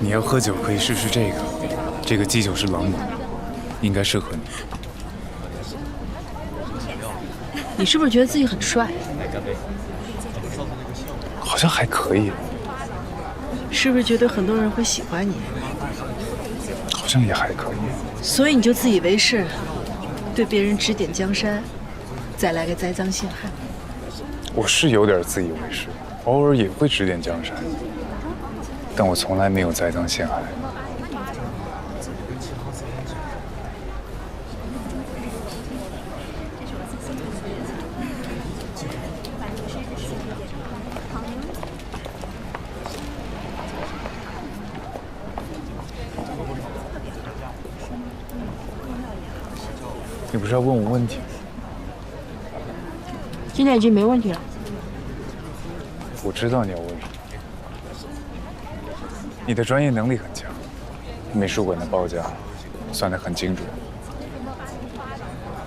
你要喝酒可以试试这个，这个基酒是朗姆，应该适合你。你是不是觉得自己很帅？好像还可以，是不是觉得很多人会喜欢你？好像也还可以。所以你就自以为是，对别人指点江山，再来个栽赃陷害。我是有点自以为是，偶尔也会指点江山，但我从来没有栽赃陷害。你不是要问我问题吗？现在已经没问题了。我知道你要问什么。你的专业能力很强，美术馆的报价算得很精准。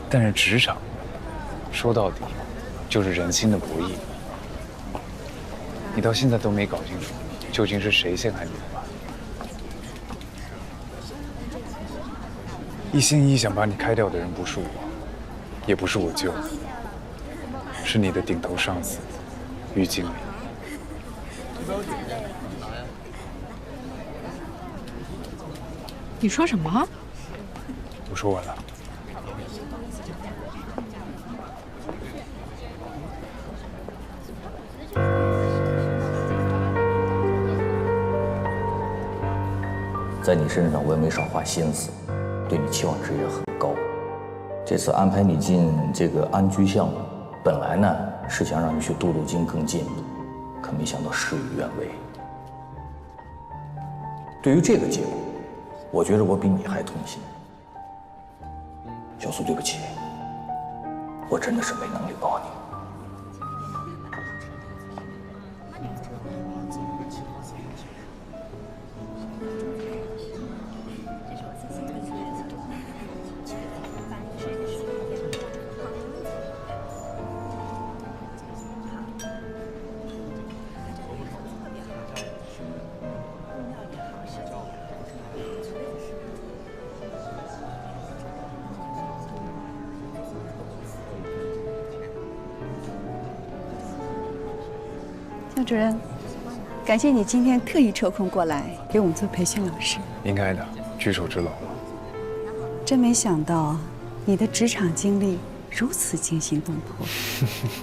但是职场说到底就是人心的博弈。你到现在都没搞清楚，究竟是谁陷害你的吧？一心一意想把你开掉的人不是我，也不是我舅，是你的顶头上司于经理。你说什么？我说完了。在你身上我也没少花心思，对你期望值也很高。这次安排你进这个安居项目，本来呢是想让你去镀镀金更进一步，可没想到事与愿违。对于这个结果，我觉得我比你还痛心。小苏，对不起，我真的是没能力帮你。肖主任，感谢你今天特意抽空过来给我们做培训老师。应该的，举手之劳嘛。真没想到你的职场经历如此惊心动魄。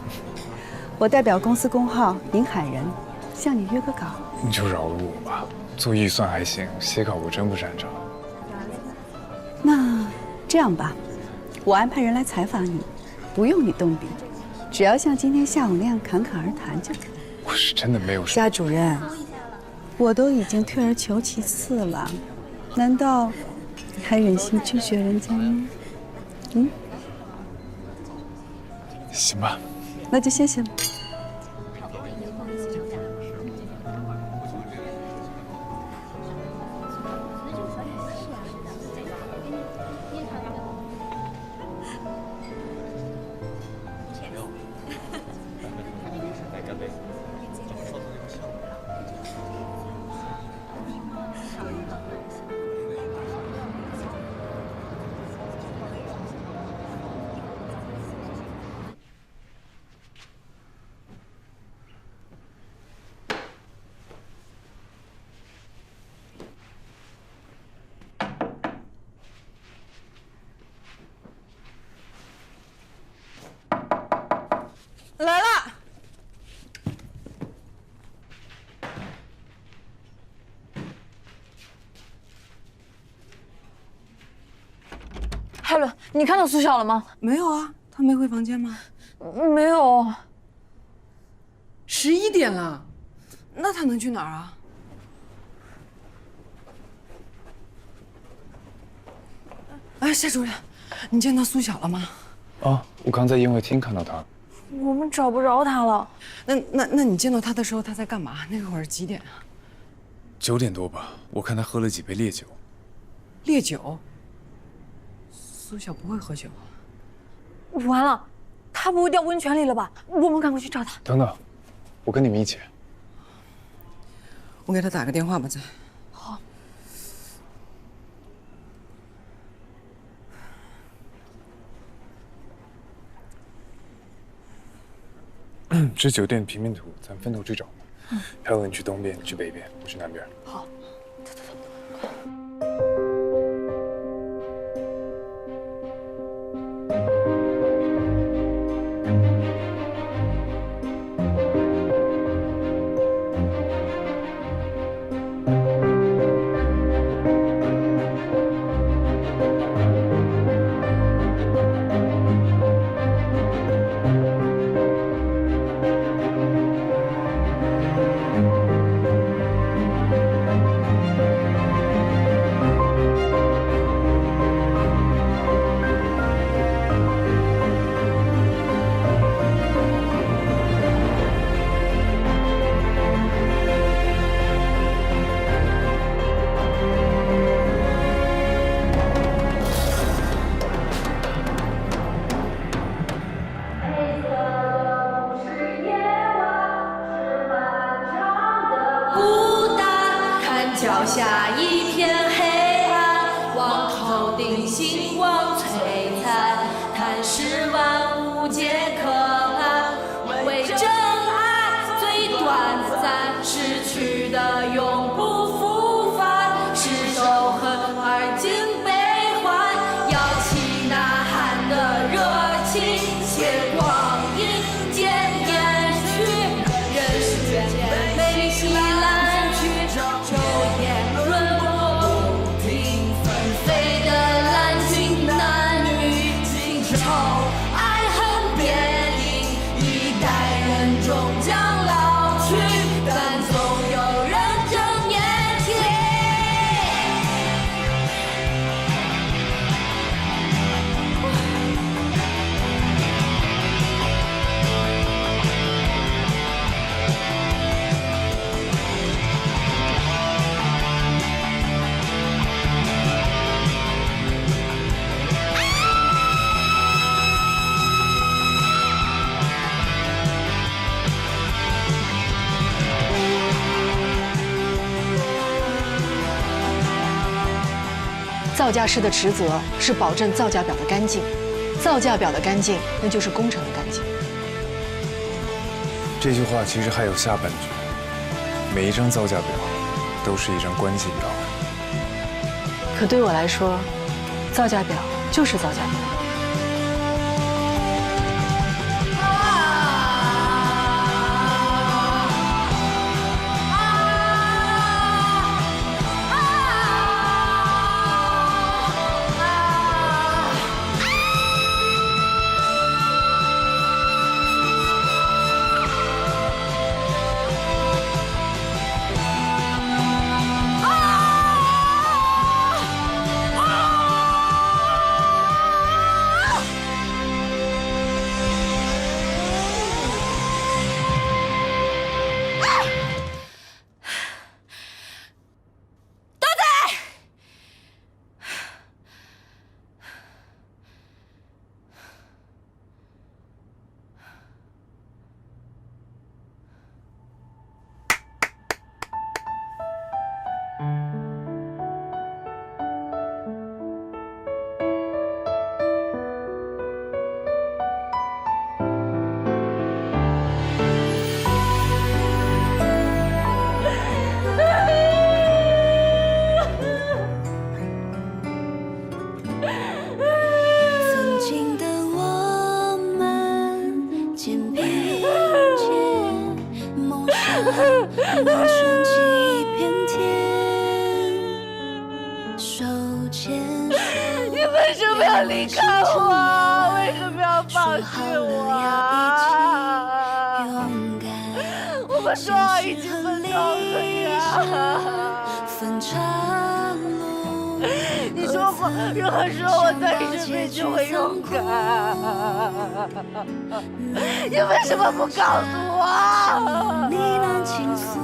我代表公司工号宁海人向你约个稿。你就饶了我吧，做预算还行，写稿我真不擅长。那这样吧，我安排人来采访你，不用你动笔，只要像今天下午那样侃侃而谈就可以。我是真的没有。夏主任，我都已经退而求其次了，难道你还忍心拒绝人家吗？嗯，行吧，那就谢谢了。你看到苏晓了吗？没有啊，他没回房间吗？没有。十一点了，那他能去哪儿啊？哎，夏主任，你见到苏晓了吗？啊，我刚在宴会厅看到他。我们找不着他了。那那那你见到他的时候他在干嘛？那会儿几点啊？九点多吧，我看他喝了几杯烈酒。烈酒？苏小不会喝酒。完了，他不会掉温泉里了吧？我们赶快去找他。等等，我跟你们一起。我给他打个电话吧，再。好。这酒店平面图，咱分头去找。嗯。还有，你去东边，你去北边，我去南边。好。价师的职责是保证造价表的干净，造价表的干净，那就是工程的干净。这句话其实还有下半句，每一张造价表都是一张关系表。可对我来说，造价表就是造价表。任何时候我在你身边就会勇敢。你为什么不告诉我？呢喃倾诉，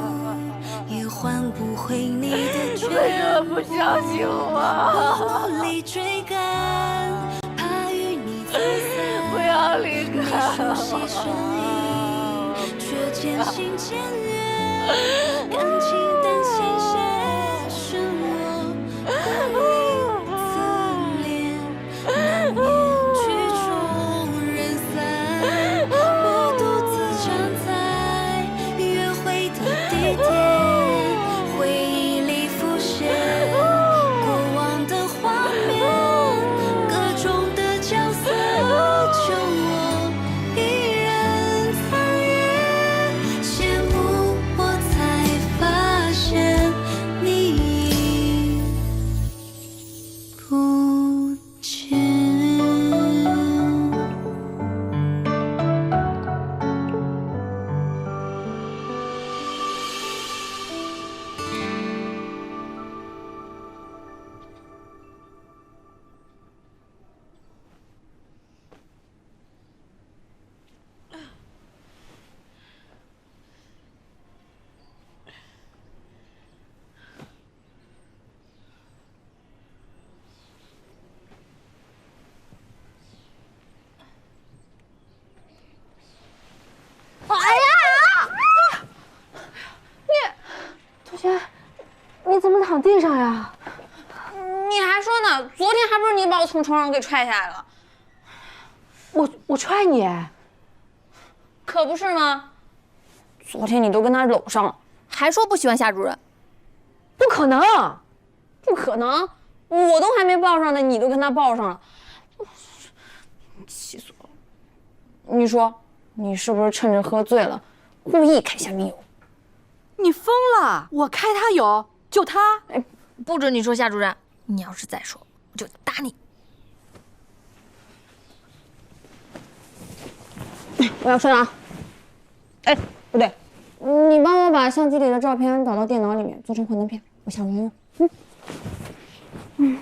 也换不回你的眷。为什么不相信我？努力追赶，怕与你走散。不要离开我。熟悉身影，却渐行渐远。感情天，从床上给踹下来了？我我踹你，可不是吗？昨天你都跟他搂上了，还说不喜欢夏主任，不可能！不可能！我都还没抱上呢，你都跟他抱上了，气死我了！你说，你是不是趁着喝醉了，故意开夏明油？你疯了！我开他有，就他。哎，不准你说夏主任，你要是再说，我就打你！我要睡了啊！哎，不对，你帮我把相机里的照片导到电脑里面，做成幻灯片，我想玩用。嗯。嗯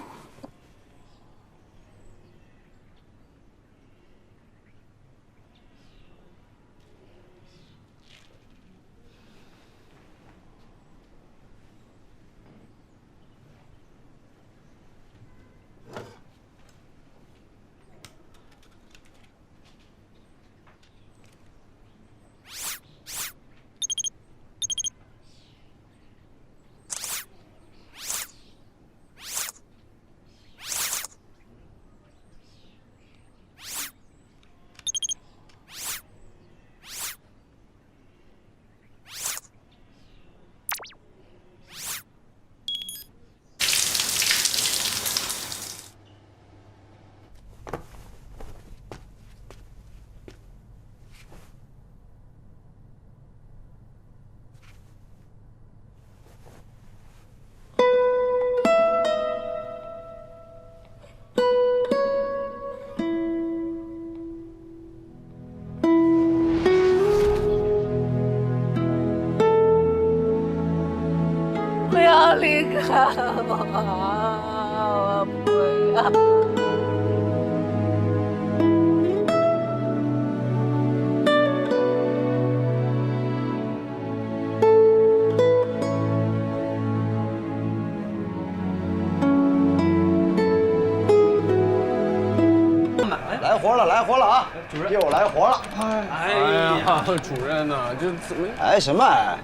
来活了，来活了啊！主任又来活了。哎呀，主任呐，这怎么？哎，什么哎？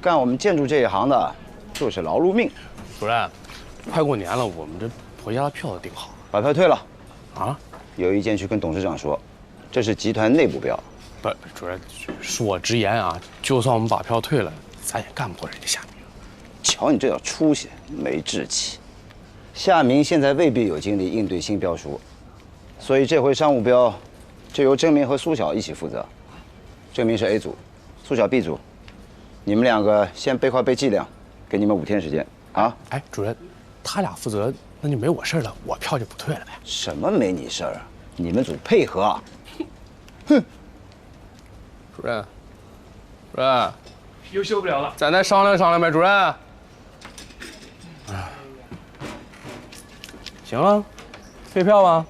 干我们建筑这一行的，就是劳碌命。主任，快过年了，我们这回家的票都订好了。把票退了，啊？有意见去跟董事长说，这是集团内部标。不，主任，恕我直言啊，就算我们把票退了，咱也干不过人家夏明。瞧你这点出息，没志气。夏明现在未必有精力应对新标书，所以这回商务标就由郑明和苏晓一起负责。郑明是 A 组，苏晓 B 组，你们两个先背快背计量，给你们五天时间啊。哎，主任，他俩负责，那就没我事儿了，我票就不退了呗。什么没你事儿啊？你们组配合啊？哼！主任，主任，又修不了了。咱再商量商量呗，主任。哎，行了，退票吧。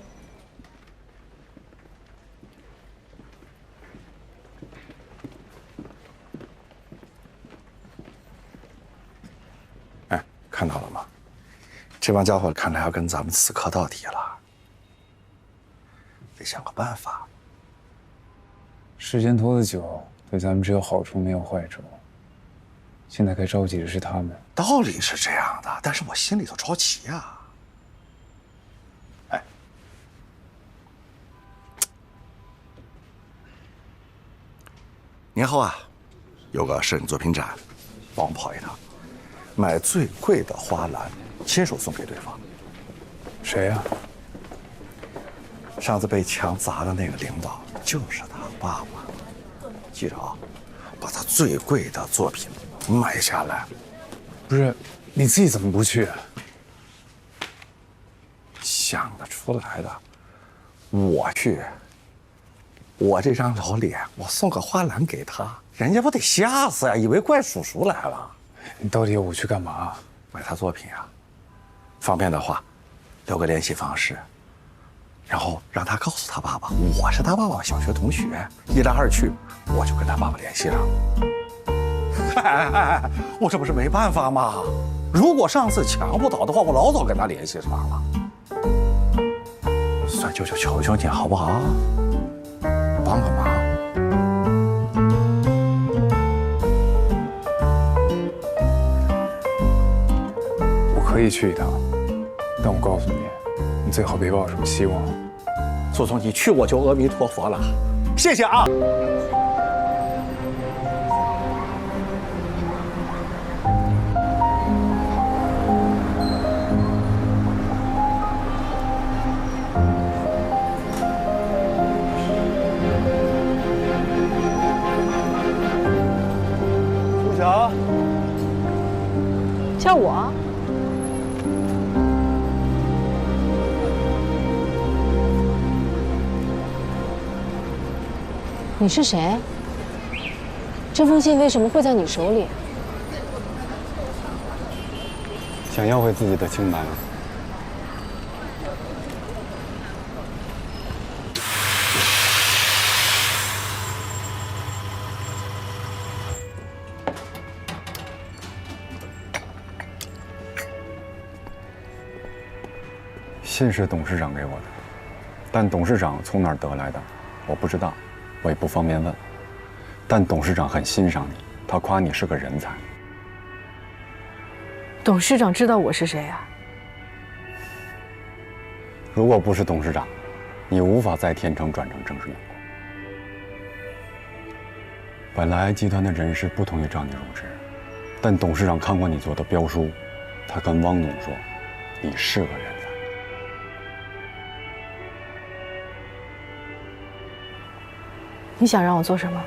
哎，看到了吗？这帮家伙看来要跟咱们死磕到底了，得想个办法。时间拖得久，对咱们只有好处没有坏处。现在该着急的是他们。道理是这样的，但是我心里头着急呀、哎，年后啊，有个摄影作品展，帮我跑一趟，买最贵的花篮，亲手送给对方。谁呀、上次被墙砸的那个领导就是他爸爸。记着啊，把他最贵的作品买下来。不是，你自己怎么不去？想得出来的，我去。我这张老脸，我送个花篮给他，人家不得吓死呀，以为怪叔叔来了。你到底要我去干嘛？买他作品啊，方便的话，留个联系方式，然后让他告诉他爸爸，我是他爸爸小学同学。一来二去，我就跟他爸爸联系上。哎哎哎，我这不是没办法吗？如果上次抢不倒的话，我老早跟他联系上了。算舅舅求求你好不好？帮个忙。可以去一趟，但我告诉你，你最好别抱有什么希望。祖宗，你去我就阿弥陀佛了，谢谢啊。苏乔，叫我？你是谁？这封信为什么会在你手里？想要回自己的清白？信是董事长给我的，但董事长从哪儿得来的，我不知道，我也不方便问。但董事长很欣赏你，他夸你是个人才。董事长知道我是谁啊？如果不是董事长，你无法在天成转成正式员工。本来集团的人事不同意招你入职，但董事长看过你做的标书，他跟汪总说，你是个人你想让我做什么？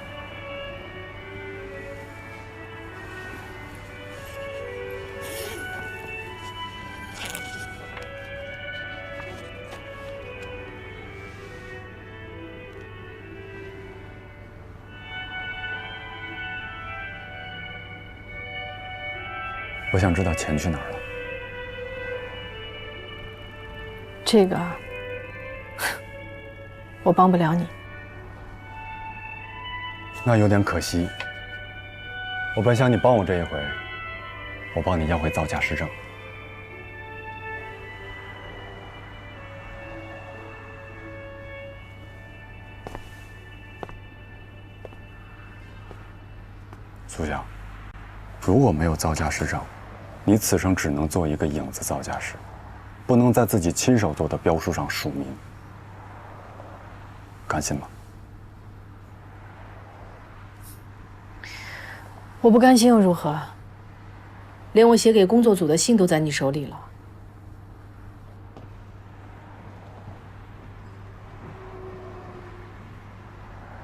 我想知道钱去哪儿了。这个，我帮不了你。那有点可惜。我本想你帮我这一回，我帮你要回造假实证。苏晓，如果没有造假实证，你此生只能做一个影子造假师，不能在自己亲手做的标书上署名。甘心吗？我不甘心又如何？连我写给工作组的信都在你手里了，